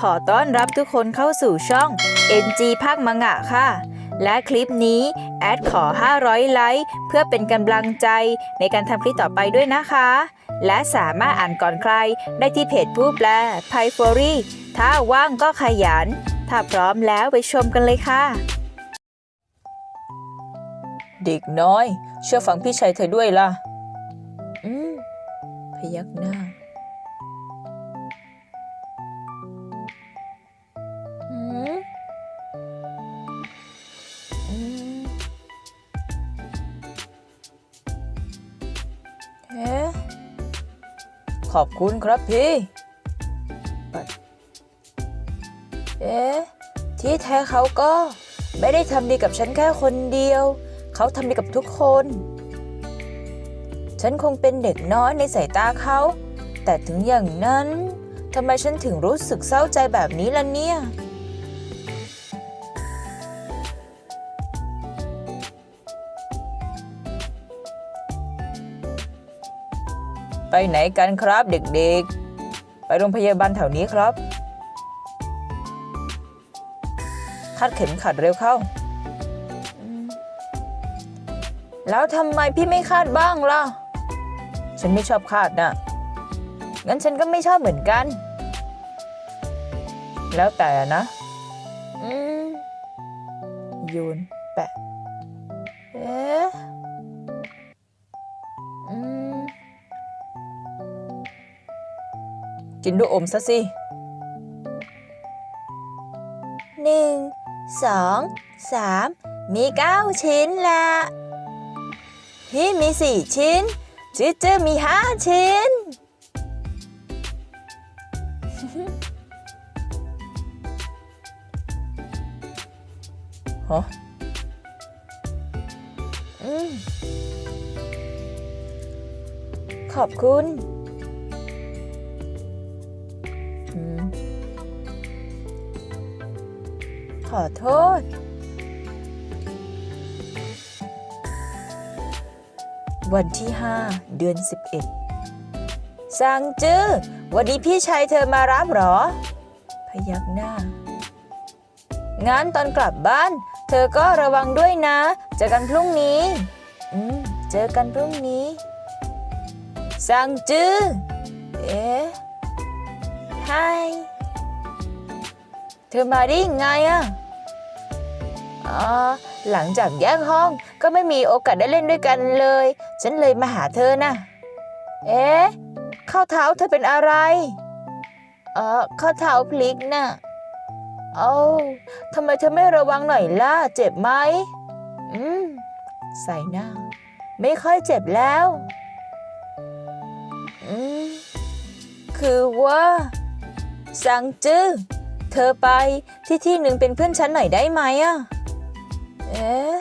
ขอต้อนรับทุกคนเข้าสู่ช่อง NG ภาคมังงะค่ะ และคลิปนี้แอดขอ 500 ไลค์เพื่อเป็นกำลังใจในการทำคลิปต่อไปด้วยนะคะ และสามารถอ่านก่อนใครได้ที่เพจผู้แปลไพฟอรี่ถ้าว่างก็ขยัน ถ้าพร้อมแล้วไปชมกันเลยค่ะ เด็กน้อย เชื่อฟังพี่ชายเธอด้วยล่ะ อืม พยักหน้า ขอบคุณครับพี่ปัดเอ๊ะ ที่แท้เขาก็ไม่ได้ทำดีกับฉันแค่คนเดียว เขาทำดีกับทุกคน ฉันคงเป็นเด็กน้อยในสายตาเขา แต่ถึงอย่างนั้นทำไมฉันถึงรู้สึกเศร้าใจแบบนี้ล่ะเนี่ย ไปไหนกันครับเด็กๆ ไปโรงพยาบาลแถวนี้ครับ คาดเข็มขัดเร็วเข้าอืมแล้วทำไมพี่ไม่คาดบ้างล่ะ ฉันไม่ชอบคาดนะงั้นฉันก็ไม่ชอบเหมือนกัน แล้วแต่นะอืมโยนแปะเอ๊ะ กินดูกอมซะสิหนึ่งสองสามมีเก้าชิ้นละพี่มีสี่ชิ้นจิเจอมีห้าชิ้น ฮะ อืม ขอบคุณ ขอโทษ วันที่5เดือน11ซังจื้อวันนี้พี่ชายเธอมารับหรอ พยักหน้า งั้นตอนกลับบ้าน เธอก็ระวังด้วยนะ เจอกันพรุ่งนี้ อืม เจอกันพรุ่งนี้ซังจื้อเอ๊ะ ไฮเธอมาได้ยังไงอะอ๋อหลังจากแยกห้องก็ไม่มีโอกาสได้เล่นด้วยกันเลย ฉันเลยมาหาเธอนะเอ๊ะข้อเท้าเธอเป็นอะไรเออข้อเท้าพลิกน่ะเอ้าทำไมเธอไม่ระวังหน่อยล่ะ เจ็บไหม อืม ใส่หน้า ไม่ค่อยเจ็บแล้ว อืม คือว่า สังจื้อเธอไปที่ที่หนึ่งเป็นเพื่อนฉันหน่อยได้ไหมอะเอ๊ะ